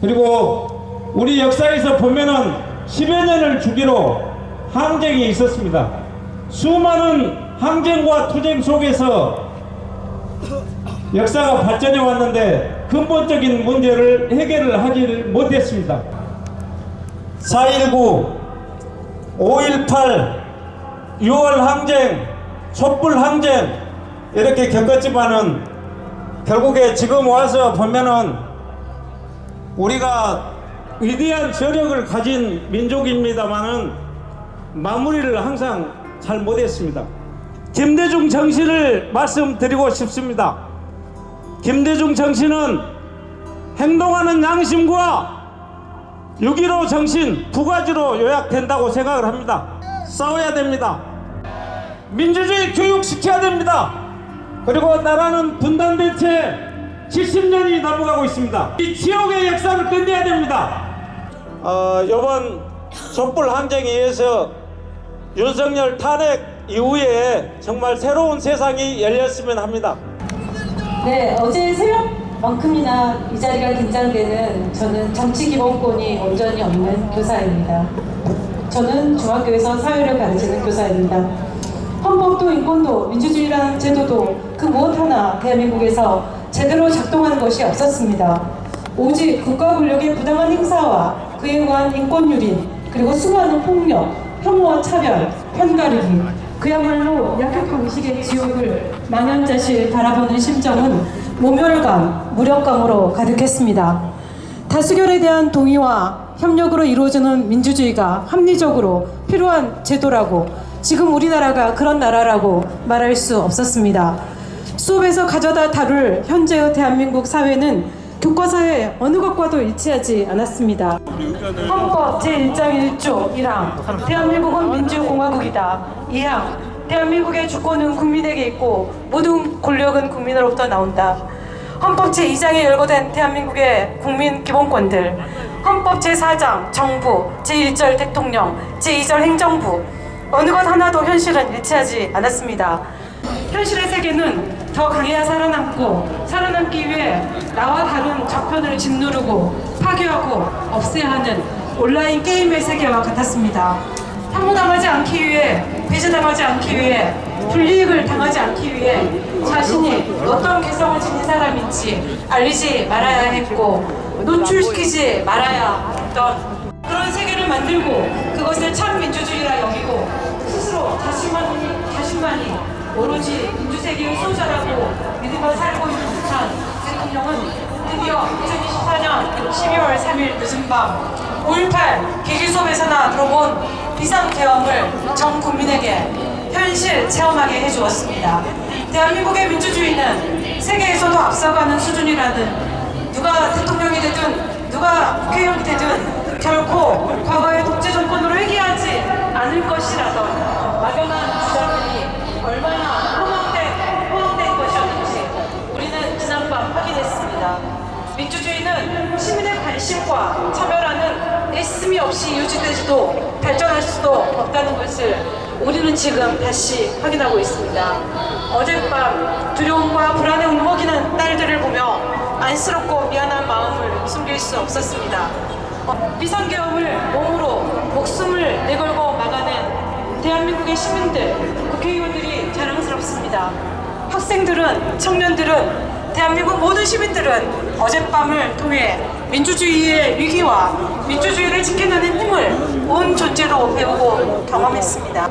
그리고 우리 역사에서 보면은 10여 년을 주기로 항쟁이 있었습니다. 수많은 항쟁과 투쟁 속에서 역사가 발전해 왔는데 근본적인 문제를 해결을 하지 못했습니다. 4.19, 5.18, 6월 항쟁, 촛불 항쟁 이렇게 겪었지만은 결국에 지금 와서 보면은 우리가 위대한 저력을 가진 민족입니다만은 마무리를 항상 잘 못했습니다. 김대중 정신을 말씀드리고 싶습니다. 김대중 정신은 행동하는 양심과 6.15 정신 두 가지로 요약된다고 생각을 합니다. 싸워야 됩니다. 민주주의 교육시켜야 됩니다. 그리고 나라는 분단된 채 70년이 넘어가고 있습니다. 이 지옥의 역사를 끝내야 됩니다. 어, 이번 촛불 항쟁에 의해서 윤석열 탄핵 이후에 정말 새로운 세상이 열렸으면 합니다. 네, 어제 새벽만큼이나 이 자리가 긴장되는 저는 정치 기본권이 온전히 없는 교사입니다. 저는 중학교에서 사회를 가르치는 교사입니다. 헌법도 인권도 민주주의라는 제도도 그 무엇 하나 대한민국에서 제대로 작동하는 것이 없었습니다. 오직 국가 권력의 부당한 행사와 그에 의한 인권 유린 그리고 수많은 폭력, 혐오와 차별, 편가르기 그야말로 약격한 의식의 지옥을 망연자실 바라보는 심정은 모멸감, 무력감으로 가득했습니다. 다수결에 대한 동의와 협력으로 이루어지는 민주주의가 합리적으로 필요한 제도라고 지금 우리나라가 그런 나라라고 말할 수 없었습니다. 수업에서 가져다 다룰 현재의 대한민국 사회는 교과서의 어느 것과도 일치하지 않았습니다. 헌법 제1장 1조 1항 대한민국은 민주공화국이다. 2항 대한민국의 주권은 국민에게 있고 모든 권력은 국민으로부터 나온다. 헌법 제2장에 열거된 대한민국의 국민 기본권들 헌법 제4장 정부 제1절 대통령 제2절 행정부 어느 것 하나도 현실은 일치하지 않았습니다. 현실의 세계는 더 강해야 살아남고 살아남기 위해 나와 다른 적편을 짓누르고 파괴하고 없애야 하는 온라인 게임의 세계와 같았습니다. 혐오당하지 않기 위해 배제당하지 않기 위해 불이익을 당하지 않기 위해 자신이 어떤 개성을 지닌 사람인지 알리지 말아야 했고 노출시키지 말아야 했던 그런 세계를 만들고 자신만이 오로지 민주세계의 소자라고 믿으며 살고 있는 북한 대통령은 드디어 2024년 12월 3일 늦은 밤 5.18 기기 수업에서나 들어본 비상계엄을 전 국민에게 현실 체험하게 해주었습니다. 대한민국의 민주주의는 세계에서도 앞서가는 수준이라는 누가 대통령이 되든 누가 국회의원이 되든 결코 과거의 독재 정권으로 회귀하지 않을 것이라던 막연한 주장들이 얼마나 허망된, 허망된 것이었는지 우리는 지난밤 확인했습니다. 민주주의는 관심과 참여라는 애씀이 없이 유지되지도 발전할 수도 없다는 것을 우리는 지금 다시 확인하고 있습니다. 어젯밤 두려움과 불안에 울먹이는 딸들을 보며 안쓰럽고 미안한 마음을 숨길 수 없었습니다. 어, 비상계엄을 몸으로 목숨을 내걸고 막아낸 대한민국의 시민들, 국회의원들이 자랑스럽습니다. 학생들은, 청년들은, 대한민국 모든 시민들은 어젯밤을 통해 민주주의의 위기와 민주주의를 지켜내는 힘을 온 존재로 배우고 경험했습니다.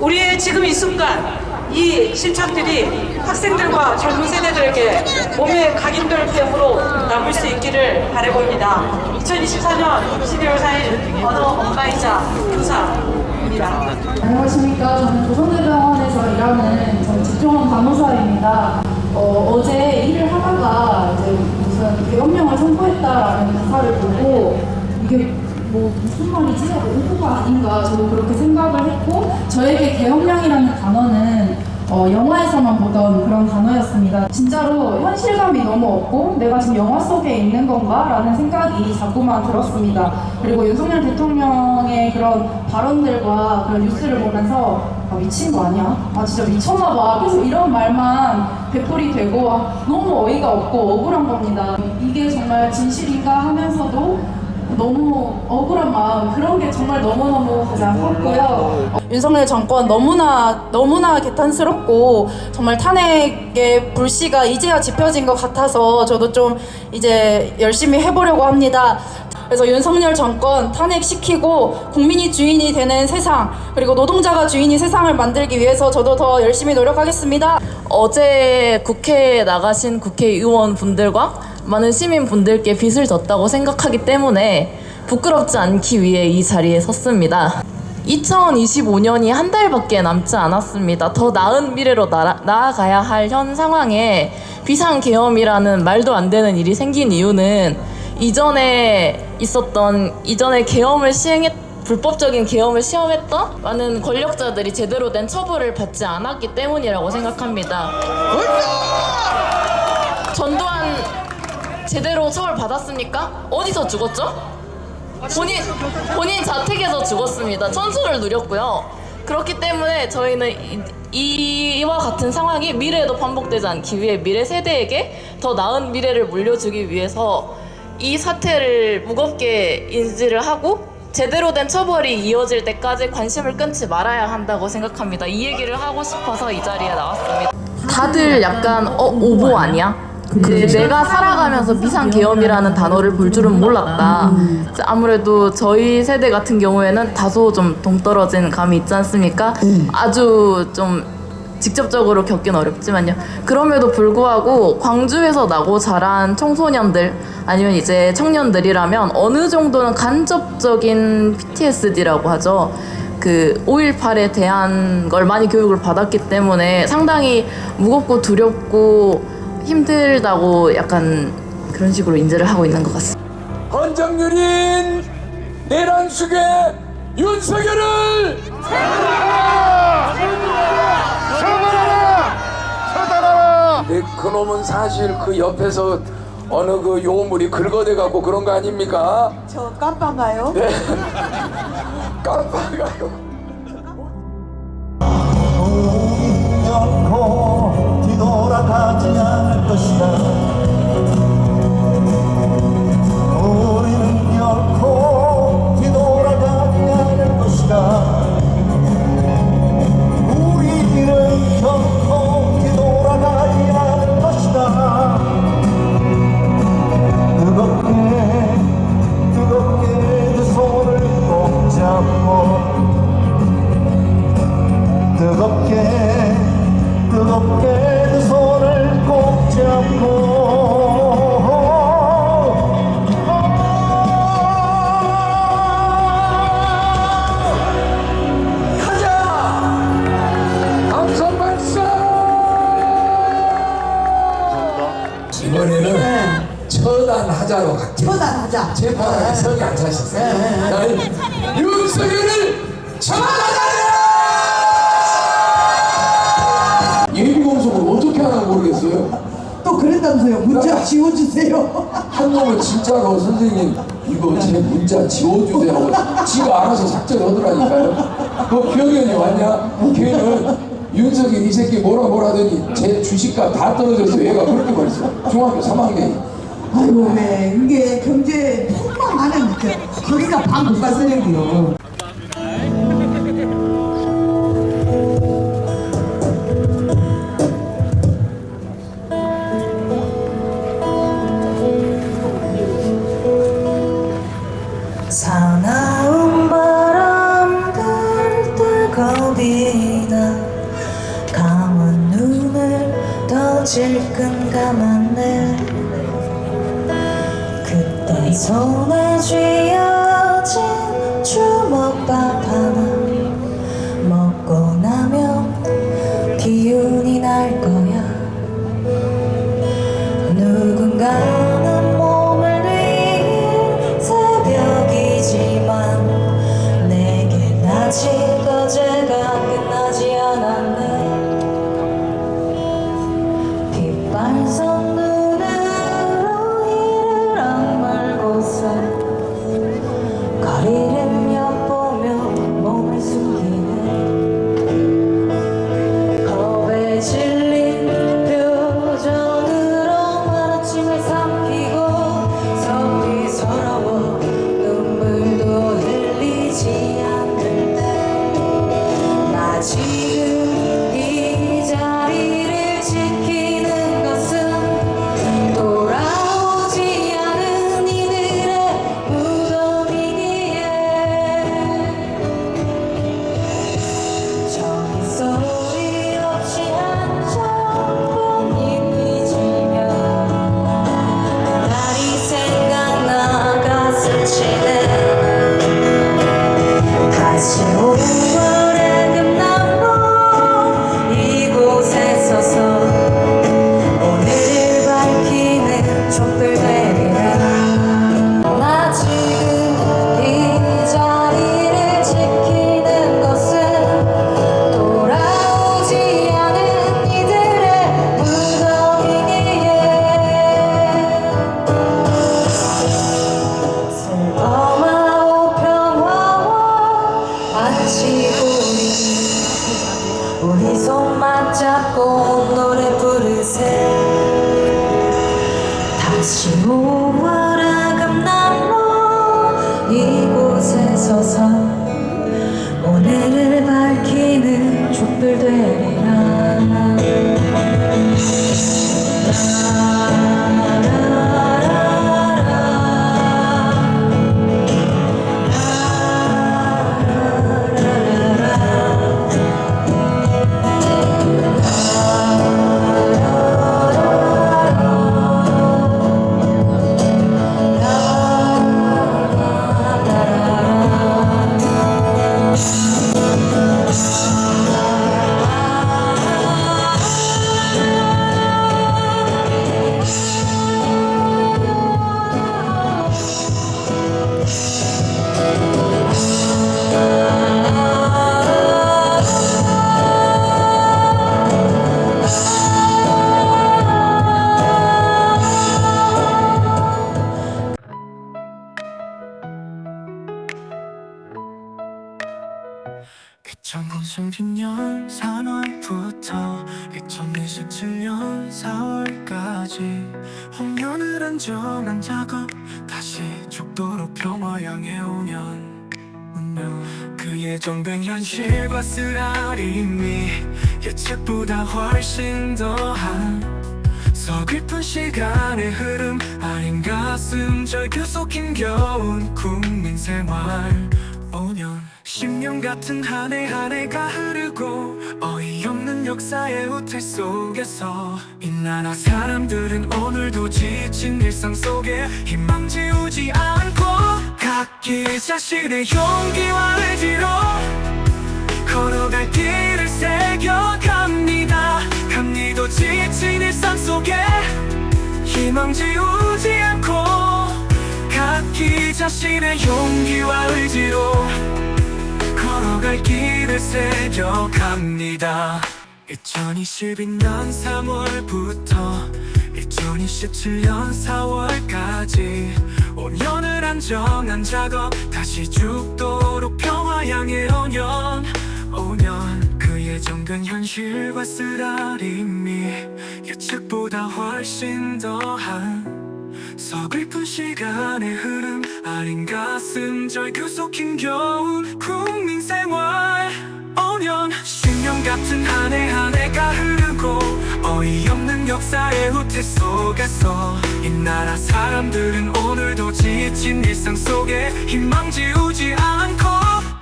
우리의 지금 이 순간 이 실천들이 학생들과 젊은 세대들에게 몸에 각인될 배움으로 남을 수 있기를 바라봅니다. 2024년 12월 4일 언어 엄마이자 교사입니다. 안녕하십니까. 저는 조선대병원에서 일하는 전 집중원 간호사입니다. 어, 어제 일을 하다가 이제 무슨 계엄령을 선포했다라는 기사를 보고 이게 뭐 무슨 말이지? 하고 오보가 아닌가 저도 그렇게 생각을 했고 저에게 계엄령이라는 단어는 어, 영화에서만 보던 그런 단어였습니다. 진짜로 현실감이 너무 없고 내가 지금 영화 속에 있는 건가? 라는 생각이 자꾸만 들었습니다. 그리고 윤석열 대통령 의 그런 발언들과 그런 뉴스를 보면서 아, 미친 거 아니야? 아 진짜 미쳤나 봐. 계속 이런 말만 되풀이 되고 아, 너무 어이가 없고 억울한 겁니다. 이 이게 정말 진실인가 하면서도 너무 억울한 마음 그런 게 정말 너무너무 가장 컸고요. 윤석열 정권 너무나 너무나 개탄스럽고 정말 탄핵의 불씨가 이제야 지펴진 것 같아서 저도 좀 이제 열심히 해보려고 합니다. 그래서 윤석열 정권 탄핵시키고 국민이 주인이 되는 세상 그리고 노동자가 주인이 세상을 만들기 위해서 저도 더 열심히 노력하겠습니다. 어제 국회에 나가신 국회의원 분들과 많은 시민 분들께 빚을 졌다고 생각하기 때문에 부끄럽지 않기 위해 이 자리에 섰습니다. 2025년이 한 달밖에 남지 않았습니다. 더 나은 미래로 나아, 나아가야 할 현 상황에 비상계엄이라는 말도 안 되는 일이 생긴 이유는 이전에 있었던 이전에 계엄을 시행했 불법적인 계엄을 시험했던 많은 권력자들이 제대로 된 처벌을 받지 않았기 때문이라고 생각합니다. 전두환 제대로 처벌 받았습니까? 어디서 죽었죠? 본인 본인 자택에서 죽었습니다. 천수를 누렸고요. 그렇기 때문에 저희는 이, 이와 같은 상황이 미래에도 반복되지 않기 위해 미래 세대에게 더 나은 미래를 물려주기 위해서 이 사태를 무겁게 인지를 하고 제대로 된 처벌이 이어질 때까지 관심을 끊지 말아야 한다고 생각합니다. 이 얘기를 하고 싶어서 이 자리에 나왔습니다. 다들 약간 어 오보 아니야? 그 내가 살아가면서 비상계엄이라는 단어를 볼 줄은 몰랐다. 아무래도 저희 세대 같은 경우에는 다소 좀 동떨어진 감이 있지 않습니까? 아주 좀 직접적으로 겪긴 어렵지만요. 그럼에도 불구하고 광주에서 나고 자란 청소년들 아니면 이제 청년들이라면 어느 정도는 간접적인 PTSD라고 하죠. 그 5.18에 대한 걸 많이 교육을 받았기 때문에 상당히 무겁고 두렵고 힘들다고 약간 그런 식으로 인지를 하고 있는 것 같습니다. 헌정유린 내란숙의 윤석열을 네, 그놈은 사실 그 옆에서 어느 그 요물이 긁어대 갖고 그런 거 아닙니까? 저 깜빡가요? 네. 깜빡아요. 결코 뒤돌아가지 않을 것이다 지워주세요. 한 놈은 진짜로 선생님 이거 제 문자 지워주세요 하고 지가 알아서 삭제하더라니까요. 그 병현이 왔냐? 걔는 윤석열 이 새끼 뭐라 뭐라 하더니 제 주식값 다 떨어져서 얘가 그렇게 말했어. 중학교 3학년이. 아이고, 왜. 이게 경제 폭망 안 하면 거기가 반국가 쓰레기요. 2026년 3월부터 2027년 4월까지 5년을 안정한 작업 다시 죽도록 평화 향해 오면 그 예정된 현실과 쓰라림이 예측보다 훨씬 더한 서글픈 시간의 흐름 아닌 가슴 절규속 힘겨운 국민 생활 5년 10년 같은 한 해 한 해가 흐르고 어이없는 역사의 후퇴 속에서 이 나라 사람들은 오늘도 지친 일상 속에 희망 지우지 않고 각기 자신의 용기와 의지로 걸어갈 길을 새겨갑니다. 갑니도 지친 일상 속에 희망 지우지 않고 각기 자신의 용기와 의지로 걸어갈 길을 새겨갑니다. 2022년 3월부터 2027년 4월까지 5년을 안정한 작업 다시 죽도록 평화 향해 5년 5년 그 예정된 현실과 쓰라림이 예측보다 훨씬 더한 서글픈 시간의 흐름 아닌 가슴 절규속 힘겨운 국민 생활. 5년 10년 같은 한 해 한 해가 흐르고 어이없는 역사의 후퇴 속에서 이 나라 사람들은 오늘도 지친 일상 속에 희망 지우지 않고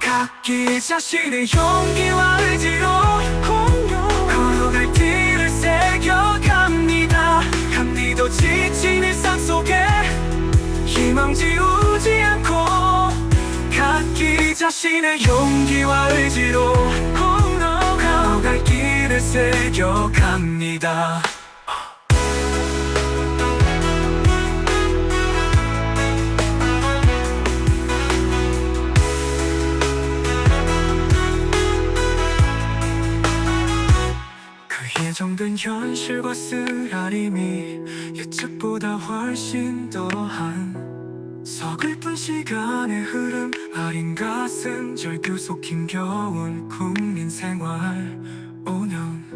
각기 자신의 용기와 의지로 자신의 용기와 의지로 걸어갈 길을 새겨갑니다. 그 예정된 현실과 쓰라림이 예측보다 훨씬 더한 서글픈 시간의 흐름 아린 가슴 절규속 힘겨운 국민 생활. 5년